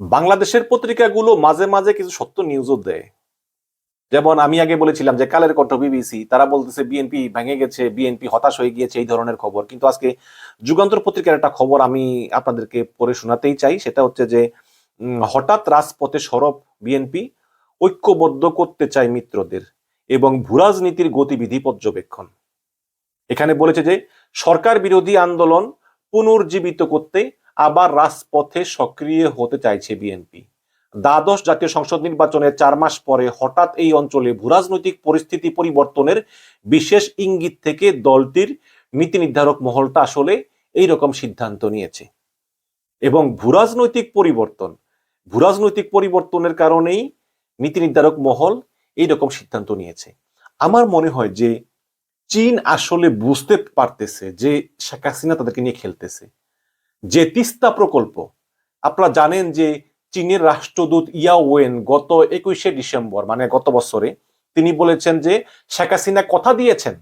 বাংলাদেশের পত্রিকাগুলো মাঝে মাঝে কিছু সত্য নিউজও দেয়। যেমন আমি আগে বলেছিলাম যে, কালের কণ্ঠ বিবিসি, তারা বলতেছে বিএনপি ভেঙে গেছে, বিএনপি হতাশ হয়ে গিয়েছে, এই ধরনের খবর। কিন্তু আজকে যুগান্তর পত্রিকার একটা খবর আমি আপনাদেরকে পড়ে শোনাতেই চাই, সেটা হচ্ছে যে হঠাৎ রাজপথে সরব বিএনপি ঐক্যবদ্ধ করতে চায় মিত্রদের এবং ভূরাজনীতির গতিবিধি পর্যবেক্ষণ। এখানে বলেছে যে, সরকার বিরোধী আন্দোলন পুনর্জীবিত করতে আবার রাজপথে সক্রিয় হতে চাইছে বিএনপি। দ্বাদশ জাতীয় সংসদ নির্বাচনের চার মাস পরে হঠাৎ এই অঞ্চলে ভূরাজনৈতিক পরিস্থিতি পরিবর্তনের বিশেষ ইঙ্গিত থেকে দলটির নীতি নির্ধারক মহলটা আসলে এই রকম সিদ্ধান্ত নিয়েছে। এবং ভূরাজনৈতিক পরিবর্তন, ভূরাজনৈতিক পরিবর্তনের কারণেই নীতি নির্ধারক মহল এই রকম সিদ্ধান্ত নিয়েছে। আমার মনে হয় যে চীন আসলে বুঝতে পারতেছে যে শেখ হাসিনা তাদেরকে নিয়ে খেলতেছে। যে তিস্তা প্রকল্প, আপনারা জানেন যে চীনের রাষ্ট্রদূত ইয়া ওয়েন গত একুশে ডিসেম্বর মানে গত বছরে, তিনি বলেছেন যে শেখ হাসিনা কথা দিয়েছেন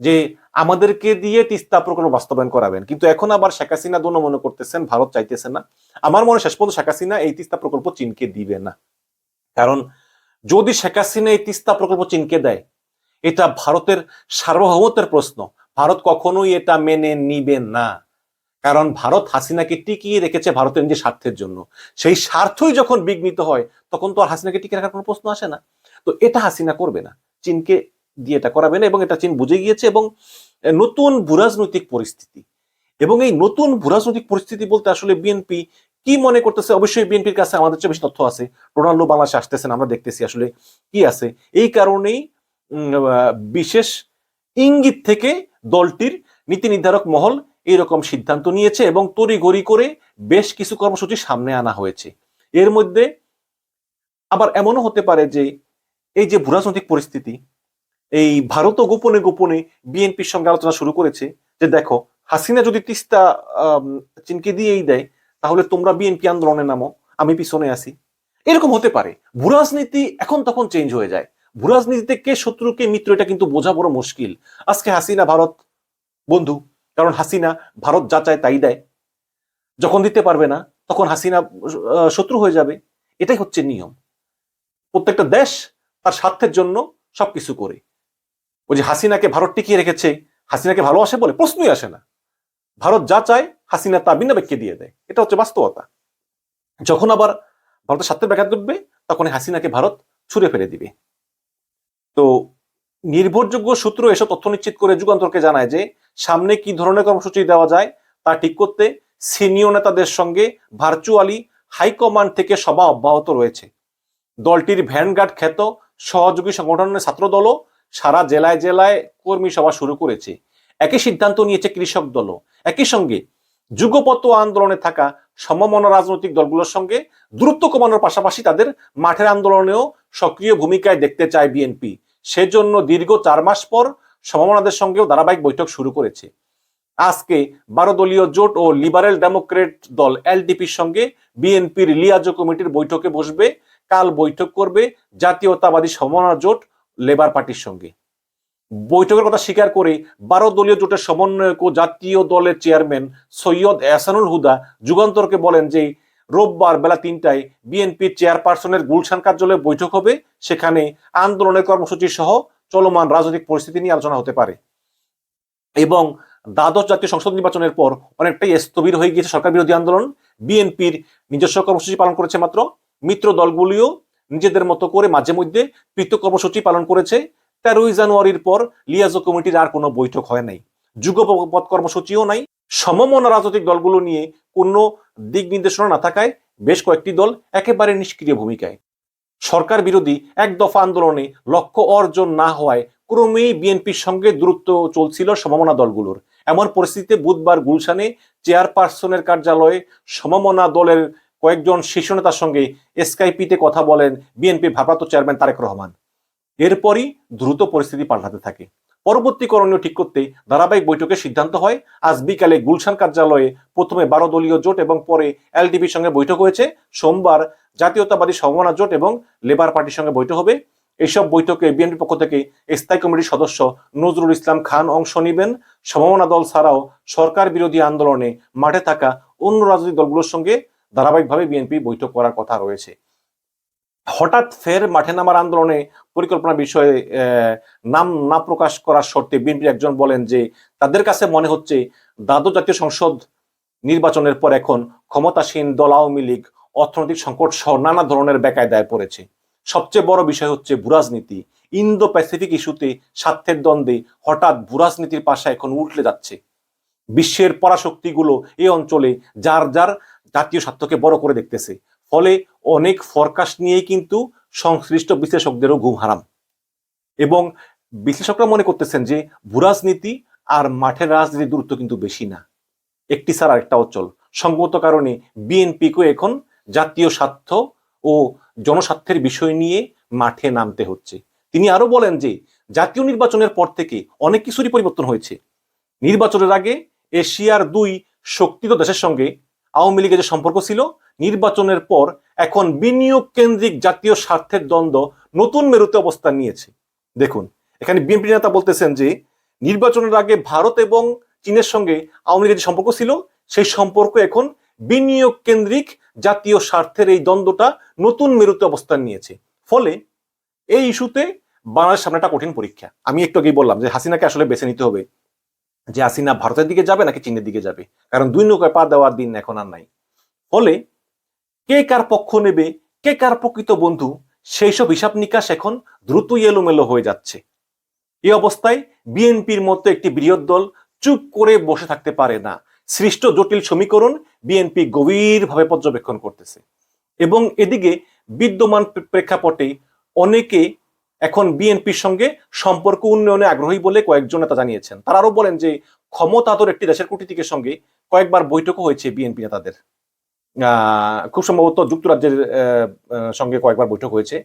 যে আমাদেরকে দিয়ে তিস্তা প্রকল্প বাস্তবায়ন করাবেন। কিন্তু এখন আবার শেখ হাসিনা দোনো মনে করতেছেন, ভারত চাইতেছে না। আমার মনে শেষ পর্যন্ত শেখ হাসিনা এই তিস্তা প্রকল্প চীনকে দিবে না। কারণ যদি শেখ হাসিনা এই তিস্তা প্রকল্প চীনকে দেয়, এটা ভারতের সার্বভৌমত্বের প্রশ্ন। ভারত কখনোই এটা মেনে নিবে না। কারণ ভারত হাসিনাকে টিকিয়ে রেখেছে ভারতের নিজের স্বার্থের জন্য। সেই স্বার্থই যখন বিঘ্নিত হয়, তখন তো আর হাসিনাকে টিকিয়ে রাখার কোনো প্রশ্ন আসে না। তো এটা হাসিনা করবে না। চীনকে দিয়ে এটা করাবে না এবং এটা চীন বুঝে গিয়েছে এবং নতুন ভূরাজনৈতিক পরিস্থিতি। এবং এই নতুন ভূরাজনৈতিক পরিস্থিতি বলতে আসলে বিএনপি কি মনে করতেছে? অবশ্যই বিএনপির কাছে আমাদের চেয়ে বেশি তথ্য আছে। রোনাল্ডো বাংলাদেশে আসতেছেন আমরা দেখতেছি আসলে কি আছে। এই কারণেই বিশেষ ইঙ্গিত থেকে দলটির নীতি নির্ধারক মহল এইরকম সিদ্ধান্ত নিয়েছে এবং তড়িঘড়ি করে বেশ কিছু কর্মসূচি সামনে আনা হয়েছে। এর মধ্যে আবার এমনও হতে পারে যে এই যে ভূরাজনৈতিক পরিস্থিতি, এই ভারতও গোপনে গোপনে বিএনপির সঙ্গে আলোচনা শুরু করেছে যে দেখো, হাসিনা যদি তিস্তা চীনকে দিয়েই দেয়, তাহলে তোমরা বিএনপি আন্দোলনে নামো, আমি পিছনে আসি এরকম হতে পারে। ভূরাজনীতি এখন তখন চেঞ্জ হয়ে যায়। ভূরাজনীতিতে কে শত্রু কে মিত্র, এটা কিন্তু বোঝা বড় মুশকিল। আজকে হাসিনা ভারত, বন্ধু কারণ হাসিনা ভারত যা চায় তাই দেয়। যখন দিতে পারবে না, তখন হাসিনা শত্রু হয়ে যাবে। এটাই হচ্ছে নিয়ম। প্রত্যেকটা দেশ তার স্বার্থের জন্য সবকিছু করে। ওই যে হাসিনাকে ভারত টিকিয়ে রেখেছে, হাসিনাকে ভালোবাসে বলে প্রশ্নই আসে না। ভারত যা চায়, হাসিনা তা বিনা ব্যক্তি দিয়ে দেয়। এটা হচ্ছে বাস্তবতা। যখন আবার ভারতের স্বার্থের ব্যাঘাত ঘটবে তখন হাসিনাকে ভারত ছুঁড়ে ফেলে দিবে। তো নির্ভরযোগ্য সূত্র এসব তথ্য নিশ্চিত করে যুগান্তরকে জানায় যে সামনে কি ধরনের কর্মসূচি দেওয়া যায় তা ঠিক করতে সিনিয়র নেতাদের সঙ্গে ভার্চুয়ালি হাইকমান্ড থেকে সভা অব্যাহত রয়েছে। দলটির ভ্যানগার্ড খ্যাত সহযোগী সংগঠনের ছাত্রদলও সারা জেলায় জেলায় কর্মী সভা শুরু করেছে। একই সিদ্ধান্ত নিয়েছে কৃষক দলও। একই সঙ্গে যুগপত আন্দোলনে থাকা সমমনা রাজনৈতিক দলগুলোর সঙ্গে দূরত্ব কমানোর পাশাপাশি তাদের মাঠের আন্দোলনেও সক্রিয় ভূমিকায় দেখতে চায় বিএনপি। সেজন্য দীর্ঘ চার মাস পর সমমনাদের সঙ্গেও ধারাবাহিক বৈঠক শুরু করেছে। আজকে বারো দলীয় জোট ও লিবারেল ডেমোক্রেট দল এলডিপির সঙ্গে বিএনপির লিয়াজো কমিটির বৈঠকে বসবে। কাল বৈঠক করবে জাতীয়তাবাদী সমমনা জোট, লেবার পার্টির সঙ্গে। বৈঠকের কথা স্বীকার করে বারো দলীয় জোটের সমন্বয়ক ও জাতীয় দলের চেয়ারম্যান সৈয়দ এহসানুল হুদা যুগান্তরকে বলেন যে, রোববার বেলা তিনটায় বিএনপির চেয়ারপারসনের গুলশান কার্যালয়ে বৈঠক হবে। সেখানে আন্দোলনের কর্মসূচি সহ চলমান রাজনৈতিক পরিস্থিতি নিয়ে আলোচনা হতে পারে। এবং দ্বাদশ জাতীয় সংসদ নির্বাচনের পর অনেকটাই স্থবির হয়ে গিয়েছে সরকার বিরোধী আন্দোলন। বিএনপির নিজস্ব কর্মসূচি পালন করেছে মাত্র। মিত্র দলগুলিও নিজেদের মতো করে মাঝে মধ্যে পৃথক কর্মসূচি পালন করেছে। তেরোই জানুয়ারির পর লিয়াজো কমিটির আর কোনো বৈঠক হয় নাই। যুগপথ কর্মসূচিও নাই। সমমনা রাজনৈতিক দলগুলো নিয়ে কোনো দিক নির্দেশনা না থাকায় বেশ কয়েকটি দল একেবারে নিষ্ক্রিয় ভূমিকায়। সরকার বিরোধী এক দফা আন্দোলনে লক্ষ্য অর্জন না হওয়ায় ক্রমেই বিএনপির সঙ্গে দূরত্ব চলছিল সমমনা দলগুলোর। এমন পরিস্থিতিতে বুধবার গুলশানে চেয়ারপারসনের কার্যালয়ে সমমনা দলের কয়েকজন শীর্ষ নেতার সঙ্গে এসকাইপিতে কথা বলেন বিএনপির ভারপ্রাপ্ত চেয়ারম্যান তারেক রহমান। এরপরই দ্রুত পরিস্থিতি পাল্টাতে থাকে। পরবর্তী করণীয় ঠিক করতে ধারাবাহিক বৈঠকের সিদ্ধান্ত হয়। আজ বিকালে গুলশান কার্যালয়ে প্রথমে বারো দলীয় জোট এবং পরে এলডিপির সঙ্গে বৈঠক হয়েছে। সোমবার জাতীয়তাবাদী সমমনা জোট এবং লেবার পার্টির সঙ্গে বৈঠক হবে। এইসব বৈঠকে বিএনপির পক্ষ থেকে স্থায়ী কমিটির সদস্য নজরুল ইসলাম খান অংশ নেবেন। সমমনা দল ছাড়াও সরকার বিরোধী আন্দোলনে মাঠে থাকা অন্য রাজনৈতিক দলগুলোর সঙ্গে ধারাবাহিকভাবে বিএনপি বৈঠক করার কথা রয়েছে। হঠাৎ ফের মাঠে নামার আন্দোলনে পরিকল্পনা বিষয়ে নাম না প্রকাশ করার শর্তে বিএনপির একজন বলেন যে, তাদের কাছে মনে হচ্ছে দ্বাদশ জাতীয় সংসদ নির্বাচনের পর এখন ক্ষমতাসীন দল আওয়ামী লীগ, অর্থনৈতিক সংকট সহ নানা ধরনের বেকায়দায় পড়েছে। সবচেয়ে বড় বিষয় হচ্ছে ভূরাজনীতি। ইন্দো প্যাসিফিক ইস্যুতে স্বার্থের দ্বন্দ্বে হঠাৎ ভূরাজনীতির পাশা এখন উল্টে যাচ্ছে। বিশ্বের পরাশক্তিগুলো এই অঞ্চলে যার যার জাতীয় স্বার্থকে বড় করে দেখতেছে। ফলে অনেক ফরকাস্ট নিয়েই কিন্তু সংশ্লিষ্ট বিশ্লেষকদেরও ঘুম হারাম। এবং বিশ্লেষকরা মনে করতেছেন যে ভূরাজনীতি আর মাঠের রাজনীতির দূরত্ব কিন্তু বেশি না। একটি ছাড়া আরেকটা অচল। সঙ্গত কারণে বিএনপিকে এখন জাতীয় স্বার্থ ও জনস্বার্থের বিষয় নিয়ে মাঠে নামতে হচ্ছে। তিনি আরও বলেন যে জাতীয় নির্বাচনের পর থেকে অনেক কিছুরই পরিবর্তন হয়েছে। নির্বাচনের আগে এশিয়ার দুই শক্তিত দেশের সঙ্গে আওয়ামী লীগের যে সম্পর্ক ছিল নির্বাচনের পর এখন বিনিয়োগ কেন্দ্রিক জাতীয় স্বার্থের দ্বন্দ্ব নতুন মেরুতে অবস্থান নিয়েছে। দেখুন, এখানে বিএনপি নেতা বলতেছেন যে, নির্বাচনের আগে ভারত এবং চীনের সঙ্গে আওয়ামী লীগের যে সম্পর্ক ছিল, সেই সম্পর্ক এখন বিনিয়োগ কেন্দ্রিক জাতীয় স্বার্থের এই দ্বন্দ্বটা নতুন মেরুতে অবস্থান নিয়েছে। ফলে এই ইস্যুতে বাংলাদেশ সামনে একটা কঠিন পরীক্ষা। আমি একটু আগেই বললাম যে, হাসিনাকে আসলে বেছে নিতে হবে যে, হাসিনা ভারতের দিকে যাবে নাকি চীনের দিকে যাবে? কারণ দুই নৌকায় পা দেওয়ার দিন এখন আর নাই। ফলে কে কার পক্ষ নেবে, কে কার প্রকৃত বন্ধু, সেই সব হিসাব নিকাশ এখন দ্রুতই এলোমেলো হয়ে যাচ্ছে। এই অবস্থায় বিএনপির মতো একটি বৃহৎ দল চুপ করে বসে থাকতে পারে না। সৃষ্ট জটিল সমীকরণ বিএনপি গভীরভাবে পর্যবেক্ষণ করতেছে। এবং এদিকে বিদ্যমান প্রেক্ষাপটে অনেকে এখন বিএনপির সঙ্গে সম্পর্ক উন্নয়নে আগ্রহী বলে কয়েকজন নেতা জানিয়েছেন। তারা আরও বলেন যে ক্ষমতাধর একটি দেশের কূটনীতিকের সঙ্গে কয়েকবার বৈঠকও হয়েছে বিএনপি নেতাদের। খুব সম্ভবত যুক্তরাজ্যের সঙ্গে কয়েকবার বৈঠক হয়েছে।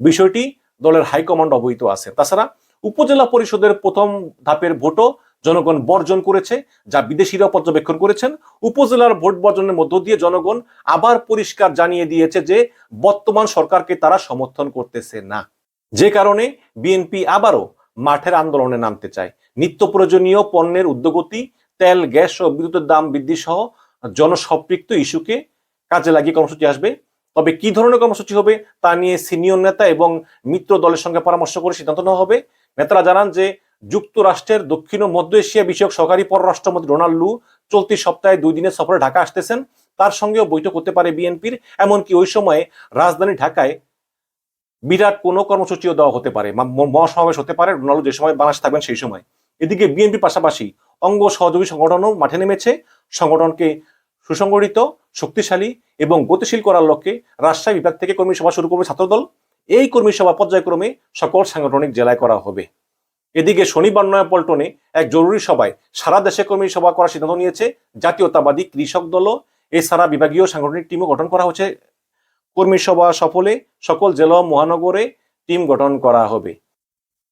বিষয়টি দলের হাইকমান্ড অবহিত আছে। তাছাড়া উপজেলা পরিষদের প্রথম ধাপের ভোটও জনগণ বর্জন করেছে, যা বিদেশিরা পর্যবেক্ষণ করেছেন। উপজেলার ভোট বর্জনের মধ্য দিয়ে জনগণ আবার পরিষ্কার জানিয়ে দিয়েছে যে বর্তমান সরকারকে তারা সমর্থন করতেছে না। যে কারণে বিএনপি আবারও মাঠের আন্দোলনে নামতে চায়। নিত্য প্রয়োজনীয় পণ্যের উদ্যোগতি, তেল, গ্যাস ও বিদ্যুতের দাম বৃদ্ধি সহ জনসম্পৃক্ত ইস্যুকে কাজে লাগিয়ে কর্মসূচি আসবে। তবে কি ধরনের কর্মসূচি হবে তা নিয়ে সিনিয়র নেতা এবং মিত্র দলের সঙ্গে পরামর্শ করে সিদ্ধান্ত নেওয়া হবে। নেতারা জানান যে, যুক্তরাষ্ট্রের দক্ষিণ ও মধ্য এশিয়া বিষয়ক সহকারী পররাষ্ট্রমন্ত্রী ডোনাল্ড লু চলতি সপ্তাহে দুই দিনের সফরে ঢাকা আসতেছেন। তার সঙ্গেও বৈঠক হতে পারে বিএনপির। এমনকি ওই সময়ে রাজধানী ঢাকায় বিরাট কোনো কর্মসূচিও দেওয়া হতে পারে। মহাসমাবেশ হতে পারে। রোনাল্ডো যে সময় বাংলাদেশ থাকবেন সেই সময়। এদিকে বিএনপির পাশাপাশি অঙ্গ সহযোগী সংগঠনও মাঠে নেমেছে। সংগঠনকে সুসংগঠিত, শক্তিশালী এবং গতিশীল করার লক্ষ্যে রাজশাহী বিভাগ থেকে কর্মী সভা শুরু করবে ছাত্রদল। এই কর্মী সভা পর্যায়ক্রমে সকল সাংগঠনিক জেলায় করা হবে। এদিকে শনিবার নয়াপল্টনে এক জরুরি সভায় সারা দেশে কর্মী সভা করার সিদ্ধান্ত নিয়েছে জাতীয়তাবাদী কৃষক দলও এছাড়া বিভাগীয় সাংগঠনিক টিমও গঠন করা হচ্ছে। কর্মী সভা সফলে সকল জেলা মহানগরে টিম গঠন করা হবে।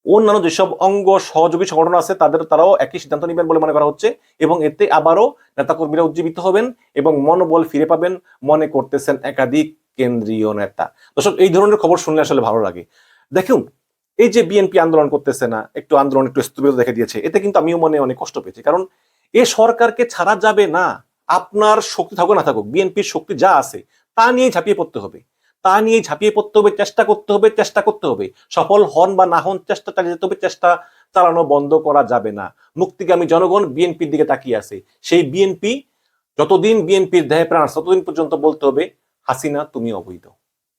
অন্যান্য যেসব অঙ্গ সহযোগী সংগঠন আছে, তাদের তারাও একই সিদ্ধান্ত নেবেন বলে মনে করা হচ্ছে এবং এতে আবারও নেতাকর্মীরা উজ্জীবিত হবেন এবং মনোবল ফিরে পাবেন মনে করতেছেন একাধিক কেন্দ্রীয় নেতা। দর্শক, এই ধরনের খবর শুনলে আসলে ভালো লাগে। দেখুন, এই যে বিএনপি আন্দোলন করতেছে না, একটু আন্দোলন, একটু স্থবিরতা দেখা দিয়েছে, এতে কিন্তু আমিও মনে অনেক কষ্ট পেয়েছি। কারণ এ সরকারকে ছাড়া যাবে না, আপনার শক্তি থাকুক, না থাকুক, বিএনপির শক্তি যা আছে, তা নিয়ে ঝাঁপিয়ে পড়তে হবে। তা নিয়ে ঝাঁপিয়ে পড়তে হবে, চেষ্টা করতে হবে, চেষ্টা করতে হবে। সফল হন বা না হন, চেষ্টা চালিয়ে যেতে হবে, চেষ্টা চালানো বন্ধ করা যাবে না। মুক্তিগামী জনগণ বিএনপির দিকে তাকিয়ে আছে। সেই বিএনপি, যতদিন বিএনপির দেহে প্রাণ ততদিন পর্যন্ত বলতে হবে, হাসিনা, তুমি অবৈধ।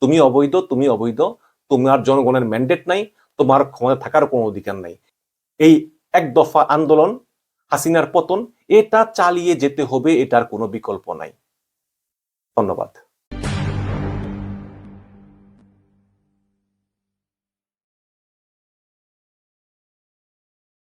তুমি অবৈধ তুমি অবৈধ। তোমার জনগণের ম্যান্ডেট নাই, তোমার ক্ষমতা থাকার কোনো অধিকার নাই। এই এক দফা আন্দোলন, হাসিনার পতন, এটা চালিয়ে যেতে হবে, এটার কোনো বিকল্প নাই। ধন্যবাদ।